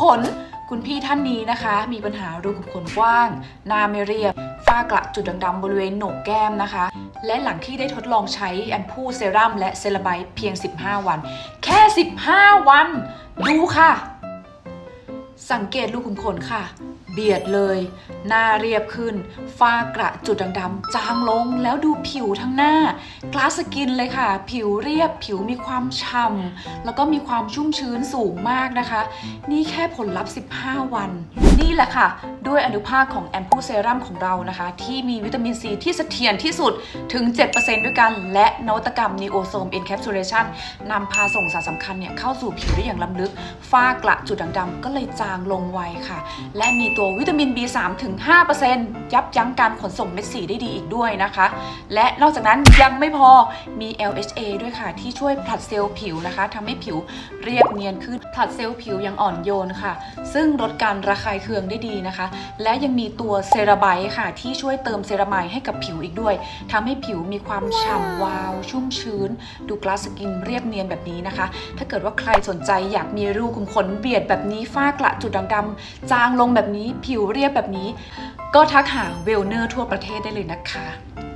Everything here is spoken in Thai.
ขน คุณพี่ท่านนี้นะคะ มีปัญหารูขุมขนกว้าง หน้าไม่เรียบฝ้ากระจุดดำๆบริเวณโหนกแก้มนะคะ และหลังที่ได้ทดลองใช้แอมพูเซรั่มและเซราไบเพียง 15 วัน แค่ 15 วัน ดูค่ะ สังเกตรูขุมขนค่ะ เบียดเลย หน้าเรียบขึ้น ฝ้ากระจุดด่างๆจางลงแล้วดูผิวทั้งหน้ากลาสกินเลยค่ะ ผิวเรียบผิวมีความฉ่ำแล้วก็มีความชุ่มชื้นสูงมากนะคะ นี่แค่ผลลัพธ์ 15 วัน นี่แหละค่ะ ด้วยอนุภาคของแอมพูเซรั่มของเรานะคะ ที่มีวิตามินซีที่เสถียรที่สุดถึง 7%ด้วยกันและนวัตกรรม Neosom Encapsulation นำพาส่งสารสำคัญเนี่ยเข้าสู่ผิวได้อย่างล้ำลึกฝ้ากระจุดด่างดำก็เลยจางลงไวค่ะ และมีตัววิตามิน B3 ถึง 5%ยับยั้งการขนส่งเม็ดสีได้ดีอีกด้วยนะคะ และนอกจากนั้นยังไม่พอมี LHA ด้วยค่ะ ที่ช่วยผลัดเซลล์ผิวนะคะทำให้ผิวเรียบเนียนขึ้น ผลัดเซลล์ผิวอย่างอ่อนโยนค่ะ ซึ่งลดการระคายเคืองได้ดีนะคะ และยังมีตัวเซราไบค่ะ ที่ช่วยเติมเซรามายให้กับผิวอีกด้วยทำให้ผิวมีความฉ่ำวาว ชุ่มชื้น ดูกลาสกินเรียบเนียนแบบนี้นะคะ ถ้าเกิดว่าใครสนใจอยากมีรูขุมขนเบียดแบบนี้ฝ้ากระจุดด่างดำจางลงแบบนี้ผิวเรียบแบบนี้ ก็ทักหาเวลเนอร์ทั่วประเทศได้เลยนะคะ